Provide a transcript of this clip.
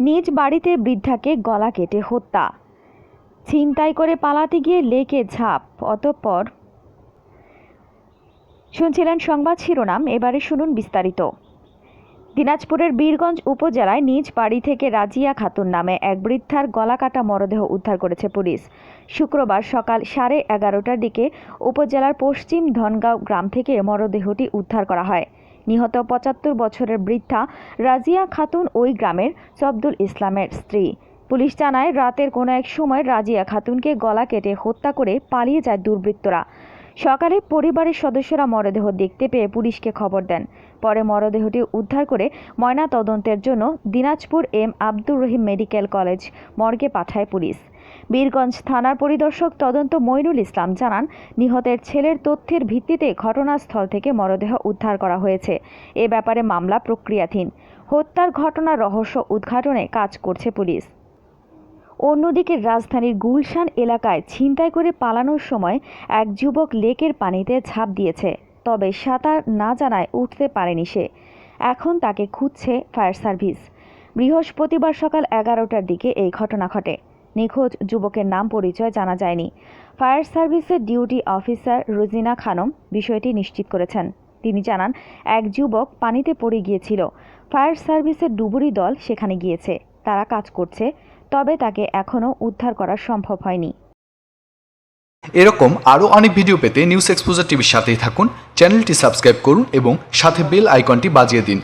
নিজ বাড়িতে বৃদ্ধাকে গলা কেটে হত্যা। ছিনতাই করে পালাতে গিয়ে লেকে ঝাঁপ, অতঃপর শুনছিলেন সংবাদ শিরোনাম, এবারে শুনুন বিস্তারিত। দিনাজপুরের বীরগঞ্জ উপজেলায় নিজ বাড়ি থেকে রাজিয়া খাতুন নামে এক বৃদ্ধার গলাকাটা মরদেহ উদ্ধার করেছে পুলিশ। শুক্রবার সকাল সাড়ে এগারোটার দিকে উপজেলার পশ্চিম ধনগাঁও গ্রাম থেকে মরদেহটি উদ্ধার করা হয়। নিহত পঁচাত্তর বছরের বৃদ্ধা রাজিয়া খাতুন ওই গ্রামের সবদুল ইসলামের স্ত্রী। পুলিশ জানায়, রাতের কোনো এক সময় রাজিয়া খাতুনকে গলা কেটে হত্যা করে পালিয়ে যায় দুর্বৃত্তরা। সকালে পরিবারের সদস্যরা মরদেহ দেখতে পেয়ে পুলিশকে খবর দেন। পরে মরদেহটি উদ্ধার করে ময়না তদন্তের জন্য Dinajpur M Abdur Rahim medical college মর্গে পাঠায় পুলিশ। বীরগঞ্জ থানার পরিদর্শক তদন্ত মইনুল ইসলাম জানান, নিহতের ছেলের তথ্যের ভিত্তিতে ঘটনাস্থল থেকে মরদেহ উদ্ধার করা হয়েছে। এ ব্যাপারে মামলা প্রক্রিয়াধীন। হত্যার ঘটনার রহস্য উদ্ঘাটনে কাজ করছে পুলিশ। অন্যদিকে রাজধানীর গুলশান এলাকায় ছিনতাই করে পালানোর সময় এক যুবক লেকের পানিতে ঝাঁপ দিয়েছে, তবে সাঁতার না জানায় উঠতে পারেনি সে। এখন তাকে খুঁজছে ফায়ার সার্ভিস। বৃহস্পতিবার সকাল এগারোটার দিকে এই ঘটনা ঘটে। নিখোঁজ যুবকের নাম পরিচয় জানা যায়নি। ফায়ার সার্ভিসের ডিউটি অফিসার রোজিনা খানম বিষয়টি নিশ্চিত করেছেন। তিনি জানান, এক যুবক পানিতে পড়ে গিয়েছিল। ফায়ার সার্ভিসের ডুবুরি দল সেখানে গিয়েছে। তারা কাজ করছে, তবে তাকে এখনও উদ্ধার করা সম্ভব হয়নি। এরকম আরও অনেক ভিডিও পেতে নিউজ এক্সপোজার টিভির সাথেই থাকুন, চ্যানেলটি সাবস্ক্রাইব করুন এবং সাথে বেল আইকনটি বাজিয়ে দিন।